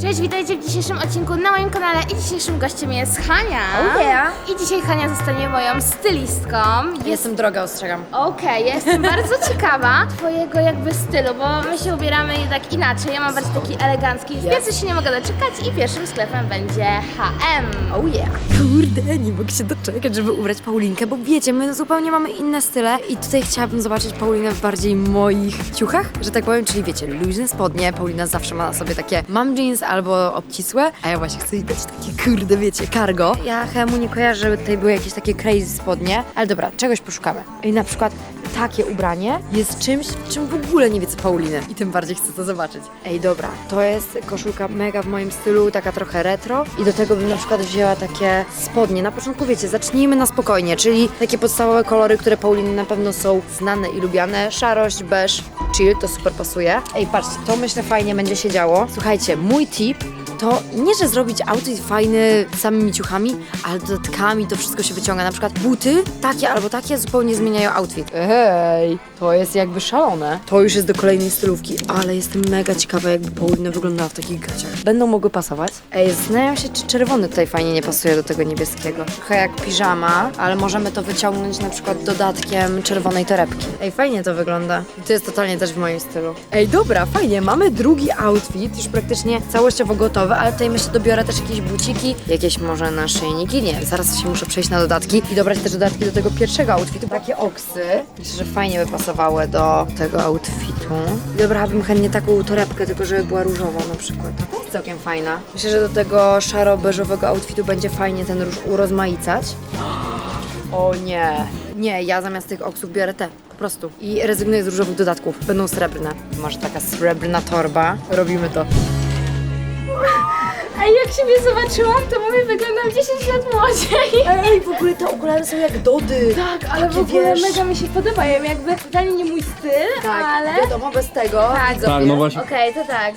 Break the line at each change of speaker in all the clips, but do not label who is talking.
Cześć, witajcie w dzisiejszym odcinku na moim kanale i dzisiejszym gościem jest Hania.
Oh yeah.
I dzisiaj Hania zostanie moją stylistką. Jest...
Jestem droga, ostrzegam.
Okej, ja jestem bardzo ciekawa twojego jakby stylu, bo my się ubieramy jednak inaczej. Ja mam bardziej taki elegancki, więc się nie mogę doczekać i pierwszym sklepem będzie H&M.
Oh yeah. Kurde, nie mogę się doczekać, żeby ubrać Paulinkę, bo wiecie, my zupełnie mamy inne style i tutaj chciałabym zobaczyć Paulinę w bardziej moich ciuchach, że tak powiem, czyli wiecie, luźne spodnie, Paulina zawsze ma na sobie takie mam jeans albo obcisłe, a ja właśnie chcę dać takie kurde, wiecie, cargo. Ja chemu nie kojarzę, żeby tutaj były jakieś takie crazy spodnie, ale dobra, czegoś poszukamy. I na przykład takie ubranie jest czymś, czym w ogóle nie wie co Pauliny. I tym bardziej chcę to zobaczyć. Ej, dobra, to jest koszulka mega w moim stylu, taka trochę retro. I do tego bym na przykład wzięła takie spodnie. Na początku wiecie, zacznijmy na spokojnie, czyli takie podstawowe kolory, które Pauliny na pewno są znane i lubiane. Szarość, beż, chill, to super pasuje. Ej, patrzcie, to myślę fajnie będzie się działo. Słuchajcie, mój tip to nie, że zrobić outfit fajny samymi ciuchami, ale dodatkami to wszystko się wyciąga. Na przykład buty, takie albo takie, zupełnie zmieniają outfit. Ej, to jest jakby szalone. To już jest do kolejnej stylówki, ale jestem mega ciekawa, jakby Paulina wyglądała w takich gaciach. Będą mogły pasować? Ej, zastanawiam się, czy czerwony tutaj fajnie nie pasuje do tego niebieskiego. Trochę jak piżama, ale możemy to wyciągnąć na przykład dodatkiem czerwonej torebki. Ej, fajnie to wygląda. I to jest totalnie też w moim stylu. Ej, dobra, fajnie, mamy drugi outfit, już praktycznie całościowo gotowy, ale tutaj myślę, dobiorę też jakieś buciki, jakieś może naszyjniki, nie, zaraz się muszę przejść na dodatki i dobrać też dodatki do tego pierwszego outfitu. Takie oksy, myślę, że fajnie by pasowały do tego outfitu. Dobrałabym chętnie taką torebkę, tylko żeby była różowa na przykład. To jest całkiem fajna. Myślę, że do tego szaro-beżowego outfitu będzie fajnie ten róż urozmaicać. O nie. Nie, ja zamiast tych oksów biorę te, po prostu. I rezygnuję z różowych dodatków. Będą srebrne. Masz taka srebrna torba. Robimy to.
A jak siebie zobaczyłam, to mówię, wyglądam 10 lat młodziej.
Ej, w ogóle te okulary są jak Dody.
Tak, ale w
Takie,
ogóle
wiesz-
mega mi się podobają, jakby totalnie nie mój styl,
Tak,
ale...
wiadomo, bez tego.
Tak.
widzowie.
Tak, no właśnie.
Okej, to tak.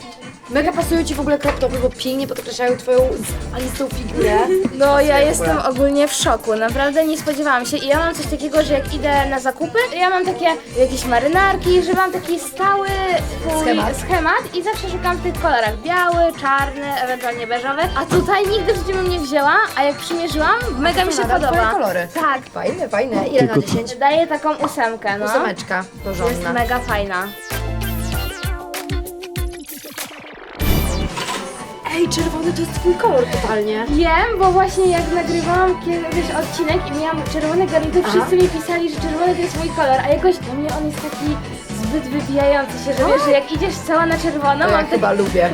Mega pasują ci w ogóle crop topy, bo pięknie podkreślają twoją zalistą figurę.
No ja jestem ogólnie w szoku, naprawdę nie spodziewałam się i ja mam coś takiego, że jak idę na zakupy, ja mam takie jakieś marynarki, że mam taki stały swój
Schemat.
schemat i zawsze szukam w tych kolorach, biały, czarny, ewentualnie beżowy, a tutaj nigdy w życiu bym nie wzięła, a jak przymierzyłam, mega mi się podoba.
twoje kolory.
Tak,
Fajne, fajne. Ile na
Tylko-
10?
daję taką ósemkę, no.
Ósemeczka.
Jest
Porządna.
mega fajna.
Ej, czerwony to jest twój kolor totalnie.
Wiem, bo właśnie jak nagrywałam kiedyś odcinek i miałam czerwony garnitur,
Aha.
wszyscy mi pisali, że czerwony to jest mój kolor, a jakoś dla mnie on jest taki zbyt wybijający się, że wiesz, że jak idziesz cała na czerwono,
To ja
mam tak,
chyba lubię.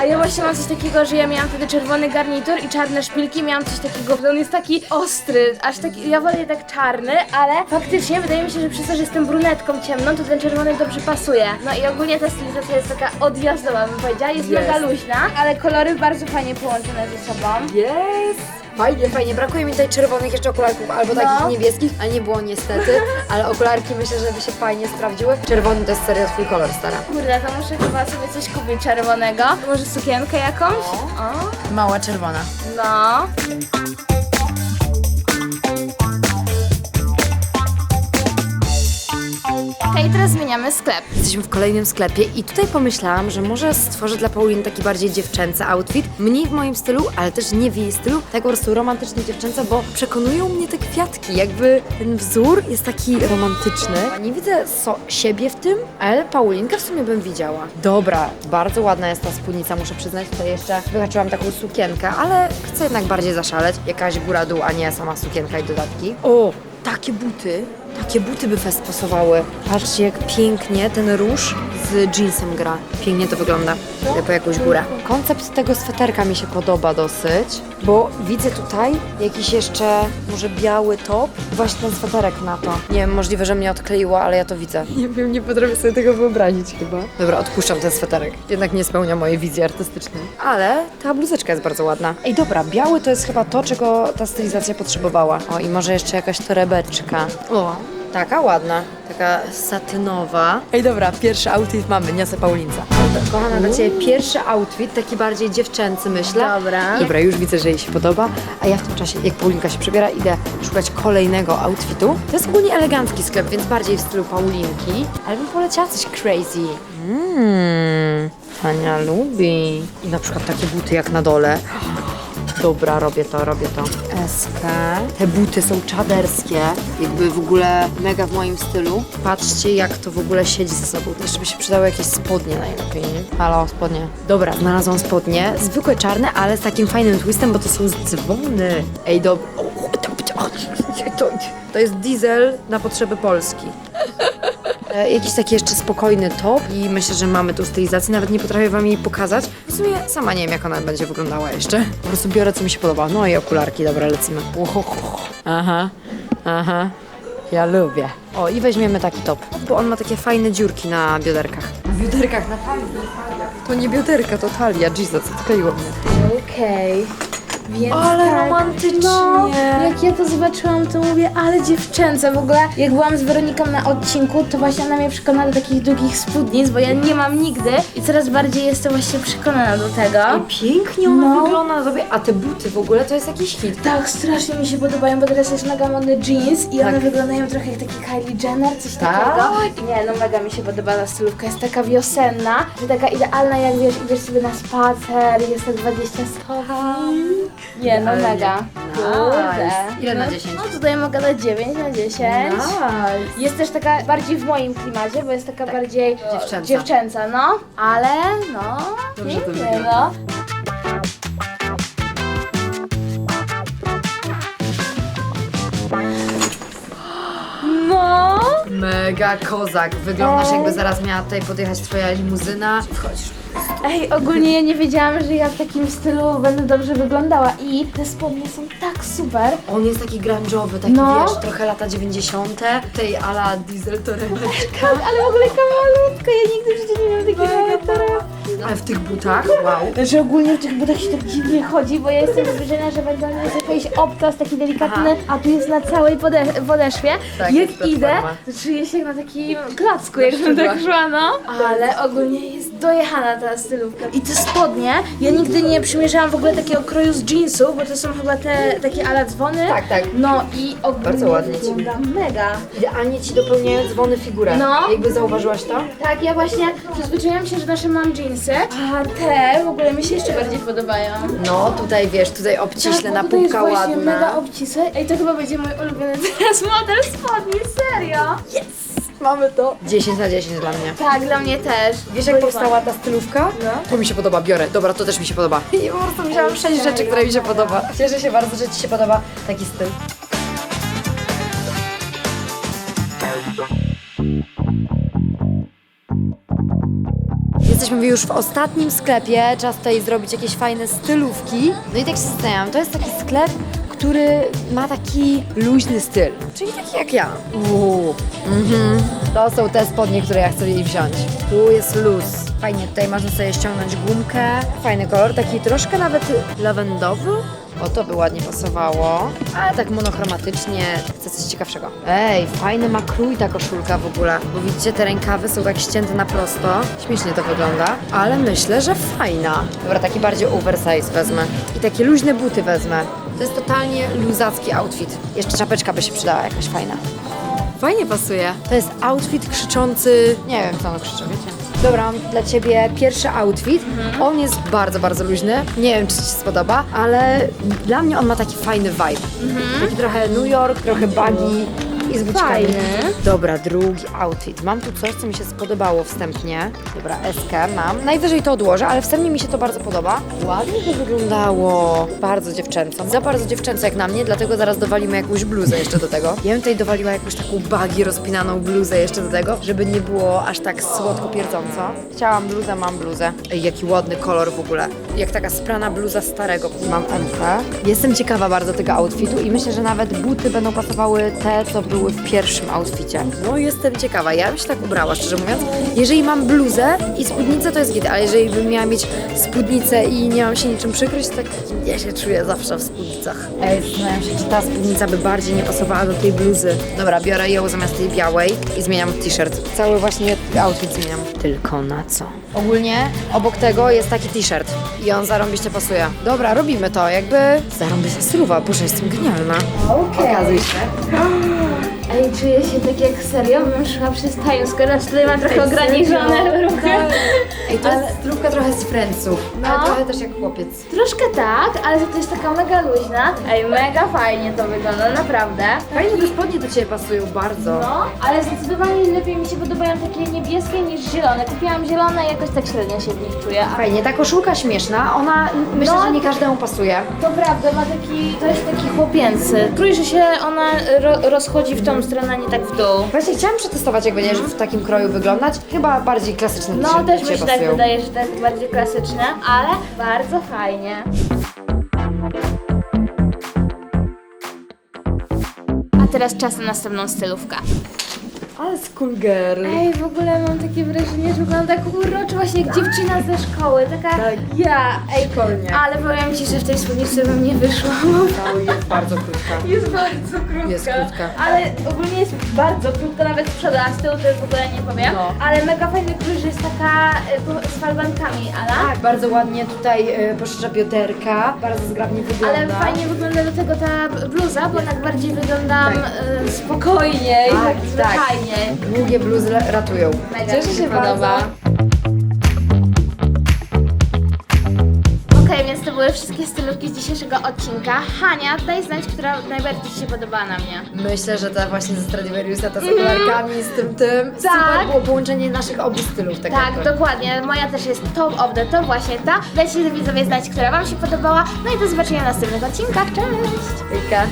a ja właśnie mam coś takiego, że ja miałam wtedy czerwony garnitur i czarne szpilki, miałam coś takiego, że on jest taki ostry, aż taki, ja wolę tak czarny, ale faktycznie wydaje mi się, że przez to, że jestem brunetką ciemną, to ten czerwony dobrze pasuje. No i ogólnie ta stylizacja jest taka odjazdowa, bym powiedziała, jest,
Jest.
mega luźna, ale kolory bardzo fajnie połączone ze sobą.
Jest! Fajnie, fajnie. Brakuje mi tutaj czerwonych jeszcze okularków albo takich
No.
niebieskich, ale nie było niestety. Ale okularki myślę, że by się fajnie sprawdziły. Czerwony to jest serio twój kolor, stara.
Kurde, to muszę chyba sobie coś kupić czerwonego. Może sukienkę jakąś? O.
Mała czerwona.
No. Okej, teraz zmieniamy sklep.
Jesteśmy w kolejnym sklepie i tutaj pomyślałam, że może stworzę dla Pauliny taki bardziej dziewczęcy outfit. Mniej w moim stylu, ale też nie w jej stylu. Tak po prostu romantycznie dziewczęce, bo przekonują mnie te kwiatki. Jakby ten wzór jest taki romantyczny. Nie widzę so siebie w tym, ale Paulinkę w sumie bym widziała. Dobra, bardzo ładna jest ta spódnica, muszę przyznać. Tutaj jeszcze wyhaczyłam taką sukienkę, ale chcę jednak bardziej zaszaleć. Jakaś góra-dół, a nie sama sukienka i dodatki. O, takie buty. Takie buty by fest pasowały. Patrzcie, jak pięknie ten róż z jeansem gra. Pięknie to wygląda. Po jakąś górę. Koncept tego sweterka mi się podoba dosyć, bo widzę tutaj jakiś jeszcze może biały top. Właśnie ten sweterek na to. Nie wiem, możliwe, że mnie odkleiło, ale ja to widzę. Nie wiem, nie potrafię sobie tego wyobrazić chyba. Dobra, odpuszczam ten sweterek. Jednak nie spełnia mojej wizji artystycznej. Ale ta bluzeczka jest bardzo ładna. Ej, dobra, biały to jest chyba to, czego ta stylizacja potrzebowała. O, i może jeszcze jakaś torebeczka. O, Taka ładna, taka satynowa. Ej, dobra, pierwszy outfit mamy, niosę Paulinca. Kochana, dla Ciebie pierwszy outfit, taki bardziej dziewczęcy, myślę.
Dobra.
Dobra, już widzę, że jej się podoba, a ja w tym czasie, jak Paulinka się przebiera, idę szukać kolejnego outfitu. To jest ogólnie elegancki sklep, więc bardziej w stylu Paulinki, ale bym poleciała coś crazy. Mmm, Hania lubi. I na przykład takie buty jak na dole. Dobra, robię to, robię to. SK. Te buty są czaderskie. Jakby w ogóle mega w moim stylu. Patrzcie, jak to w ogóle siedzi ze sobą. Też by się przydały jakieś spodnie najlepiej. nie? Halo, spodnie. Dobra, znalazłam spodnie. Zwykłe czarne, ale z takim fajnym twistem, bo to są dzwony. Ej, dobra. To jest diesel na potrzeby Polski. E, Jakiś taki jeszcze spokojny top i myślę, że mamy tu stylizację. Nawet nie potrafię wam jej pokazać. W sumie sama nie wiem, jak ona będzie wyglądała jeszcze. Po prostu biorę, co mi się podoba. No i okularki, dobra, lecimy. Aha, aha. Ja lubię. O, i weźmiemy taki top, bo on ma takie fajne dziurki na bioderkach. Na bioderkach, na talii, To nie bioderka, to talia. Jesus, odkleiło mnie.
Okej. Więc
Ale
tak,
romantycznie.
No, jak ja to zobaczyłam, to mówię, ale dziewczęce. W ogóle, jak byłam z Weroniką na odcinku, to właśnie ona mnie przekonała do takich długich spódnic, bo ja nie mam nigdy i coraz bardziej jestem właśnie przekonana do tego.
I pięknie ona
No.
wygląda na tobie, a te buty w ogóle to jest jakiś hit.
Tak, strasznie mi się podobają, bo teraz jest mega modny jeans i
Tak.
one wyglądają trochę jak taki Kylie Jenner, coś
Tak?
takiego. Nie, no mega mi się podoba ta stylówka, jest taka wiosenna, że taka idealna jak wiesz, idziesz sobie na spacer, jest tak 20 stopni. Nie, no
Idealnie.
mega.
Nice. Ile na
No,
10?
No tutaj mogę dać 9 na 10.
Nice.
Jest też taka bardziej w moim klimacie, bo jest taka bardziej o,
Dziewczęca.
dziewczęca, no. Ale no,
Dobrze to
pięknie,
wygląda.
no. No.
Mega kozak. Wyglądasz jakby zaraz miała tutaj podjechać twoja limuzyna. Wchodzisz.
Ej, ogólnie ja nie wiedziałam, że ja w takim stylu będę dobrze wyglądała i te spodnie są tak super.
On jest taki grunge'owy, taki
No.
wiesz, trochę lata 90. Tej ala diesel torebeczka.
Ale w ogóle malutko, ja nigdy w życiu nie miałam takiego małe torebki.
Ale w tych butach, wow.
Znaczy ogólnie w tych butach się tak dziwnie chodzi, bo ja jestem wrażenia, że będzie jest jakiś obcas taki delikatny, a tu jest na całej pode- podeszwie.
Tak,
jak
jest
idę,
platforma.
to czuję się jak na takim klocku, jakbym tak szła, no. Ale ogólnie jest dojechana ta stylówka. I te spodnie, ja nigdy nie przymierzałam w ogóle takiego kroju z jeansu, bo to są chyba te takie ala dzwony.
Tak, tak.
No i ogólnie
Bardzo ładnie ci
wygląda mega.
Idealnie ci dopełniają dzwony figurę.
No.
Jakby zauważyłaś to?
Tak, ja właśnie przyzwyczaiłam się, że nasze mam jeansy, a te w ogóle mi się jeszcze bardziej podobają.
No, tutaj wiesz, tutaj obciśle
Tak,
na
tutaj jest
półka
właśnie mega
ładna.
obcisłe. Ej, to chyba będzie mój ulubiony teraz model spodni, serio?
Mamy to. 10 na 10 dla mnie.
Tak, dla mnie też.
Wiesz jak powstała ta stylówka?
No.
To mi się podoba, biorę. Dobra, to też mi się podoba. I po prostu wziąłam 6 rzeczy, które mi się podoba. Cieszę się bardzo, że Ci się podoba taki styl. Jesteśmy już w ostatnim sklepie, czas tutaj zrobić jakieś fajne stylówki. No i tak się zastanawiam, to jest taki sklep, który ma taki luźny styl, czyli taki jak ja. Uuu. Mhm. To są te spodnie, które ja chcę jej wziąć. Tu jest luz. Fajnie, tutaj można sobie ściągnąć gumkę. Fajny kolor, taki troszkę nawet lawendowy. O, to by ładnie pasowało. Ale tak monochromatycznie chcę coś ciekawszego. Ej, fajny ma krój ta koszulka w ogóle. Bo widzicie, te rękawy są tak ścięte na prosto. Śmiesznie to wygląda, ale myślę, że fajna. Dobra, taki bardziej oversize wezmę. I takie luźne buty wezmę. To jest totalnie luzacki outfit. Jeszcze czapeczka by się przydała jakaś fajna. Fajnie pasuje. To jest outfit krzyczący. Nie wiem, co on krzyczy, wiecie? Dobra, mam dla ciebie pierwszy outfit. On jest bardzo, bardzo luźny. Nie wiem, czy ci się spodoba, ale dla mnie on ma taki fajny vibe. Taki trochę New York, trochę baggy i z buczkami.
Fajny.
Dobra, drugi outfit. Mam tu coś, co mi się spodobało wstępnie. Dobra, eskę mam. Najwyżej to odłożę, ale wstępnie mi się to bardzo podoba. Ładnie to wyglądało. Bardzo dziewczęco. Za bardzo dziewczęco jak na mnie, dlatego zaraz dowalimy jakąś bluzę jeszcze do tego. Ja bym tutaj dowaliła jakąś taką bagi rozpinaną bluzę jeszcze do tego, żeby nie było aż tak słodko pierdząco. Chciałam bluzę, mam bluzę. Ej, jaki ładny kolor w ogóle. Jak taka sprana bluza starego. Mam MK. Jestem ciekawa bardzo tego outfitu i myślę, że nawet buty będą pasowały te, co były w pierwszym outficie. No jestem ciekawa. Ja bym się tak ubrała, szczerze mówiąc. Jeżeli mam bluzę i spódnicę, to jest git, ale jeżeli bym miała mieć spódnicę i nie mam się niczym przykryć, tak ja się czuję zawsze w spódnicach. Ej, zastanawiam się, czy ta spódnica by bardziej nie pasowała do tej bluzy. Dobra, biorę ją zamiast tej białej i zmieniam t-shirt. Cały właśnie outfit zmieniam. Tylko na co? Ogólnie obok tego jest taki t-shirt i on zarąbiście pasuje. Dobra, robimy to, jakby zarąbiście stylowa. Boże, jestem genialna.
Okej.
Okazuj się.
Ej, czuję się tak jak serio, bym szła przez Square, aż tutaj mam trochę ograniczone ruchy.
Ej, to jest strójka trochę z Friendsów, no, ale trochę też jak chłopiec.
Troszkę tak, ale to jest taka mega luźna. Ej, mega fajnie to wygląda, naprawdę.
Fajnie te spodnie do Ciebie pasują bardzo.
No, ale zdecydowanie lepiej mi się podobają takie niebieskie niż zielone. Kupiłam zielone i jakoś tak średnio się w nich czuję. A
Fajnie, ta koszulka śmieszna, ona myślę,
No.
że nie każdemu pasuje.
to prawda, ma taki, to jest taki chłopięcy. Trój, że się ona ro, rozchodzi w tą stronę, a nie tak w dół.
Właśnie chciałam przetestować, jak będziesz w takim kroju wyglądać. Chyba bardziej klasyczne
No,
ci-
też mi się tak wydaje, że tak bardziej klasyczne, ale bardzo fajnie. A teraz czas na następną stylówkę.
Ale school girl.
Ej, w ogóle mam takie wrażenie, że wyglądam tak uroczo, właśnie jak dziewczyna ze szkoły, taka
Tak.
ja. Ej,
Szkolnie.
ale powiem Ci, że w tej spódniczce bym nie wyszła.
To jest bardzo krótka.
Jest bardzo krótka.
Jest krótka.
Ale ogólnie jest bardzo krótka, nawet z przodu, a z tyłu to już w ogóle nie powiem.
No.
Ale mega fajny krój, że jest taka y, po- z falbankami, Ala.
Tak, bardzo ładnie tutaj y, poszerza bioderka, bardzo zgrabnie wygląda.
Ale fajnie wygląda do tego ta bluza, bo tak bardziej wyglądam
Tak.
y, spokojniej,
Tak,
tak,
tak.
Zwyczajniej.
Długie bluzy ratują.
Mega
Cieszę
mi
się
podoba. Okej, więc to były wszystkie stylówki z dzisiejszego odcinka. Hania, daj znać, która najbardziej Ci się podobała na mnie.
Myślę, że ta właśnie ze Stradivariusa, ta z okularkami, z tym tym. Super
Tak.
było połączenie naszych obu stylów. Tak,
Tak,
jakby.
dokładnie. Moja też jest top of the top, właśnie ta. Dajcie widzowie znać, która Wam się podobała. No i do zobaczenia w następnych odcinkach. Cześć!
Hejka.